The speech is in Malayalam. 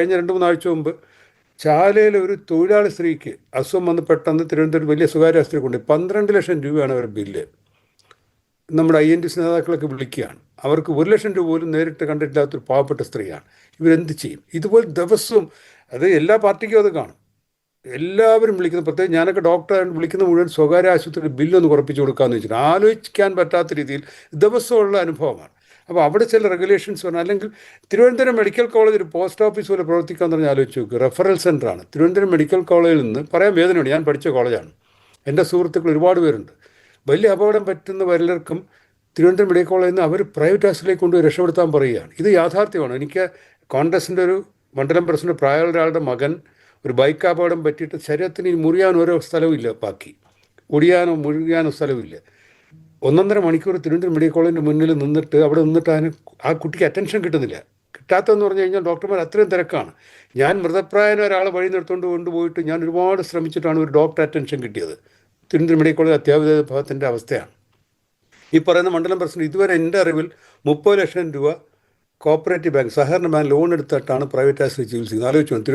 കഴിഞ്ഞ രണ്ട് മൂന്നാഴ്ച മുമ്പ് ചാലയിലെ ഒരു തൊഴിലാളി സ്ത്രീക്ക് അസുഖം വന്ന് പെട്ടെന്ന് തിരുവനന്തപുരം വലിയ സ്വകാര്യ ആശുപത്രി കൊണ്ട് പന്ത്രണ്ട് ലക്ഷം രൂപയാണ് അവരുടെ ബില്ല്. നമ്മുടെ ഐ എൻ ടി സി നേതാക്കളൊക്കെ വിളിക്കുകയാണ്. അവർക്ക് ഒരു ലക്ഷം രൂപ പോലും നേരിട്ട് കണ്ടിട്ടില്ലാത്തൊരു പാവപ്പെട്ട സ്ത്രീയാണ്. ഇവരെന്ത് ചെയ്യും? ഇതുപോലെ ദിവസവും അത് എല്ലാ പാർട്ടിക്കും അത് കാണും. എല്ലാവരും വിളിക്കുന്ന പ്രത്യേകിച്ച് ഞാനൊക്കെ ഡോക്ടറെ വിളിക്കുന്ന മുഴുവൻ സ്വകാര്യ ആശുപത്രിയുടെ ബില്ലൊന്ന് കുറപ്പിച്ച് കൊടുക്കാമെന്ന് വെച്ചിട്ട് ആലോചിക്കാൻ പറ്റാത്ത രീതിയിൽ ദിവസമുള്ള അനുഭവമാണ്. അപ്പോൾ അവിടെ ചില റെഗുലേഷൻസ് വരണം അല്ലെങ്കിൽ തിരുവനന്തപുരം മെഡിക്കൽ കോളേജ് ഒരു പോസ്റ്റ് ഓഫീസ് പോലെ പ്രവർത്തിക്കാമെന്ന് പറഞ്ഞാൽ ആലോചിച്ച് നോക്കുക റെഫറൽ സെന്ററാണ് തിരുവനന്തപുരം മെഡിക്കൽ കോളേജിൽ നിന്ന് പറയാൻ വേദനയുണ്ട്. ഞാൻ പഠിച്ച കോളേജാണ് എന്റെ സുഹൃത്തുക്കൾ ഒരുപാട് പേരുണ്ട്. വലിയ അപകടം പറ്റുന്ന പലർക്കും തിരുവനന്തപുരം മെഡിക്കൽ കോളേജിൽ നിന്ന് അവർ പ്രൈവറ്റ് ഹോസ്പിറ്റലിലേക്ക് കൊണ്ടുപോയി രക്ഷപ്പെടുത്താൻ പറയുകയാണ്. ഇത് യാഥാർത്ഥ്യമാണ്. എനിക്ക് കോൺഗ്രസിന്റെ ഒരു മണ്ഡലം പ്രസിഡന്റ് പ്രായമുള്ള ഒരാളുടെ മകൻ ഒരു ബൈക്ക് അപകടം പറ്റിയിട്ട് ശരീരത്തിന് മുറിയാൻ ഓരോ സ്ഥലവും ഇല്ല ബാക്കി. ഒടിയാനോ മുഴുകാനോ സ്ഥലമില്ല ഒന്നൊന്നര മണിക്കൂർ തിരുവനന്തപുരം മെഡിക്കൽ കോളേജിന്റെ മുന്നിൽ നിന്നിട്ട് അവിടെ നിന്നിട്ട് അതിന് ആ കുട്ടിക്ക് അറ്റൻഷൻ കിട്ടുന്നില്ല. കിട്ടാത്തതെന്ന് പറഞ്ഞു കഴിഞ്ഞാൽ ഡോക്ടർമാർ അത്രയും തിരക്കാണ്. ഞാൻ മൃതപ്രായന ഒരാളെ വഴി നിർത്തുകൊണ്ട് കൊണ്ടുപോയിട്ട് ഞാൻ ഒരുപാട് ശ്രമിച്ചിട്ടാണ് ഒരു ഡോക്ടർ അറ്റൻഷൻ കിട്ടിയത്. തിരുവനന്തപുരം മെഡിക്കൽ കോളേജ് അത്യാവശ്യ വിഭാഗത്തിന്റെ അവസ്ഥയാണ്. ഈ പറയുന്ന മണ്ഡലം പ്രസിഡന്റ് ഇതുവരെ എന്റെ അറിവിൽ മുപ്പത് ലക്ഷം രൂപ കോപ്പറേറ്റീവ് ബാങ്ക് സഹകരണ ബാങ്ക് ലോൺ എടുത്തിട്ടാണ് പ്രൈവറ്റൈസ് ചികിത്സിക്കുന്നത്. ആലോചിച്ചു